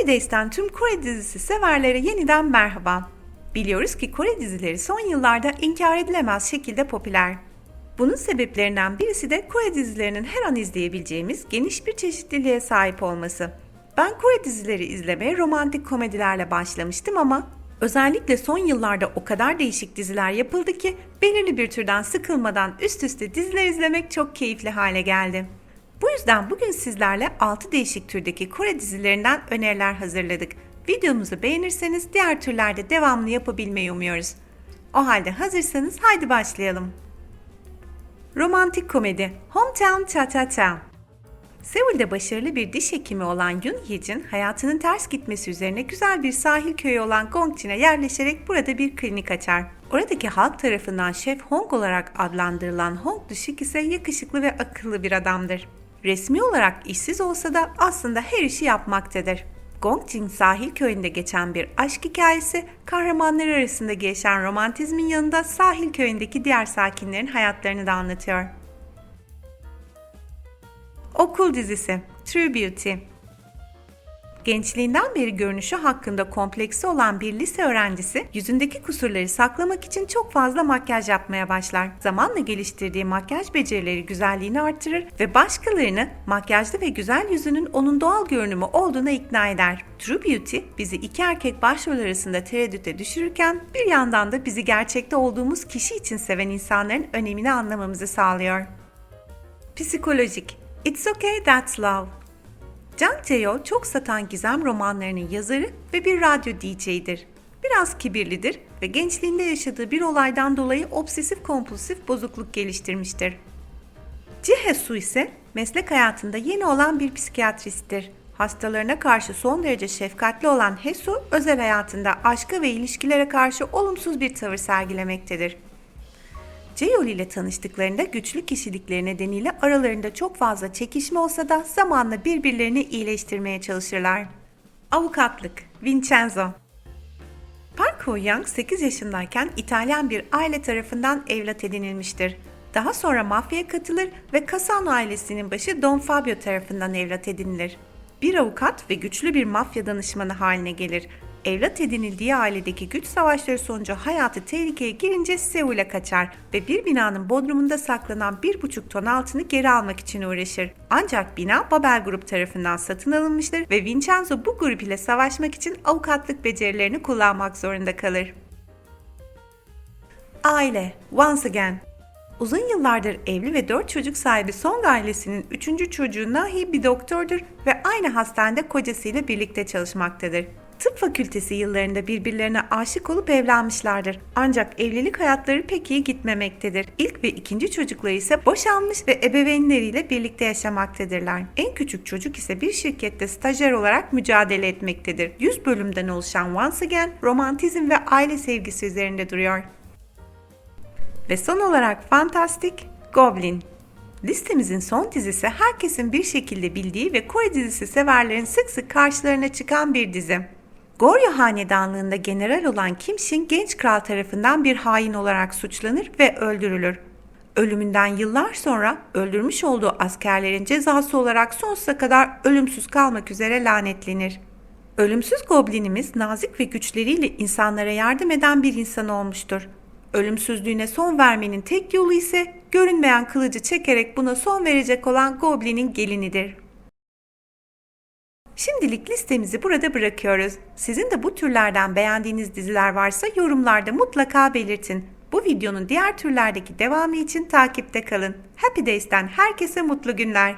Happy Days'ten tüm Kore dizisi severlere yeniden merhaba. Biliyoruz ki Kore dizileri son yıllarda inkar edilemez şekilde popüler. Bunun sebeplerinden birisi de Kore dizilerinin her an izleyebileceğimiz geniş bir çeşitliliğe sahip olması. Ben Kore dizileri izlemeye romantik komedilerle başlamıştım ama özellikle son yıllarda o kadar değişik diziler yapıldı ki belirli bir türden sıkılmadan üst üste diziler izlemek çok keyifli hale geldi. Bu yüzden bugün sizlerle 6 değişik türdeki Kore dizilerinden öneriler hazırladık. Videomuzu beğenirseniz diğer türlerde devamlı yapabilmeyi umuyoruz. O halde hazırsanız haydi başlayalım. Romantik komedi Hometown Cha Cha Cha Seul'de başarılı bir diş hekimi olan Yun Hee-jin hayatının ters gitmesi üzerine güzel bir sahil köyü olan Gongchin'e yerleşerek burada bir klinik açar. Oradaki halk tarafından Şef Hong olarak adlandırılan Hong Duşik ise yakışıklı ve akıllı bir adamdır. Resmi olarak işsiz olsa da aslında her işi yapmaktadır. Gongchin sahil köyünde geçen bir aşk hikayesi, kahramanları arasında gelişen romantizmin yanında sahil köyündeki diğer sakinlerin hayatlarını da anlatıyor. Okul dizisi True Beauty Gençliğinden beri görünüşü hakkında kompleksi olan bir lise öğrencisi yüzündeki kusurları saklamak için çok fazla makyaj yapmaya başlar. Zamanla geliştirdiği makyaj becerileri güzelliğini artırır ve başkalarını makyajlı ve güzel yüzünün onun doğal görünümü olduğuna ikna eder. True Beauty bizi iki erkek başrol arasında tereddüte düşürürken bir yandan da bizi gerçekte olduğumuz kişi için seven insanların önemini anlamamızı sağlıyor. Psikolojik It's Okay That's Love Jang Tae-yo çok satan gizem romanlarının yazarı ve bir radyo DJ'dir. Biraz kibirlidir ve gençliğinde yaşadığı bir olaydan dolayı obsesif kompulsif bozukluk geliştirmiştir. Ji Hye-su ise meslek hayatında yeni olan bir psikiyatristtir. Hastalarına karşı son derece şefkatli olan Hesu, özel hayatında aşka ve ilişkilere karşı olumsuz bir tavır sergilemektedir. Ceyol ile tanıştıklarında güçlü kişilikleri nedeniyle aralarında çok fazla çekişme olsa da zamanla birbirlerini iyileştirmeye çalışırlar. Avukatlık Vincenzo Park Ho-young 8 yaşındayken İtalyan bir aile tarafından evlat edinilmiştir. Daha sonra mafyaya katılır ve Casano ailesinin başı Don Fabio tarafından evlat edinilir. Bir avukat ve güçlü bir mafya danışmanı haline gelir. Evlat edinildiği ailedeki güç savaşları sonucu hayatı tehlikeye girince Seul'e kaçar ve bir binanın bodrumunda saklanan 1,5 ton altını geri almak için uğraşır. Ancak bina Babel Grup tarafından satın alınmıştır ve Vincenzo bu grup ile savaşmak için avukatlık becerilerini kullanmak zorunda kalır. Aile Once Again Uzun yıllardır evli ve 4 çocuk sahibi Song ailesinin 3. çocuğu Nahi bir doktordur ve aynı hastanede kocasıyla birlikte çalışmaktadır. Tıp fakültesi yıllarında birbirlerine aşık olup evlenmişlerdir. Ancak evlilik hayatları pek iyi gitmemektedir. İlk ve ikinci çocukları ise boşanmış ve ebeveynleriyle birlikte yaşamaktadırlar. En küçük çocuk ise bir şirkette stajyer olarak mücadele etmektedir. 100 bölümden oluşan Once Again, romantizm ve aile sevgisi üzerinde duruyor. Ve son olarak Fantastic Goblin. Listemizin son dizisi herkesin bir şekilde bildiği ve Kore dizisi severlerin sık sık karşılarına çıkan bir dizi. Goryo Hanedanlığında general olan Kim Shin genç kral tarafından bir hain olarak suçlanır ve öldürülür. Ölümünden yıllar sonra öldürmüş olduğu askerlerin cezası olarak sonsuza kadar ölümsüz kalmak üzere lanetlenir. Ölümsüz goblinimiz nazik ve güçleriyle insanlara yardım eden bir insan olmuştur. Ölümsüzlüğüne son vermenin tek yolu ise görünmeyen kılıcı çekerek buna son verecek olan Goblin'in gelinidir. Şimdilik listemizi burada bırakıyoruz. Sizin de bu türlerden beğendiğiniz diziler varsa yorumlarda mutlaka belirtin. Bu videonun diğer türlerdeki devamı için takipte kalın. Happy Days'ten herkese mutlu günler.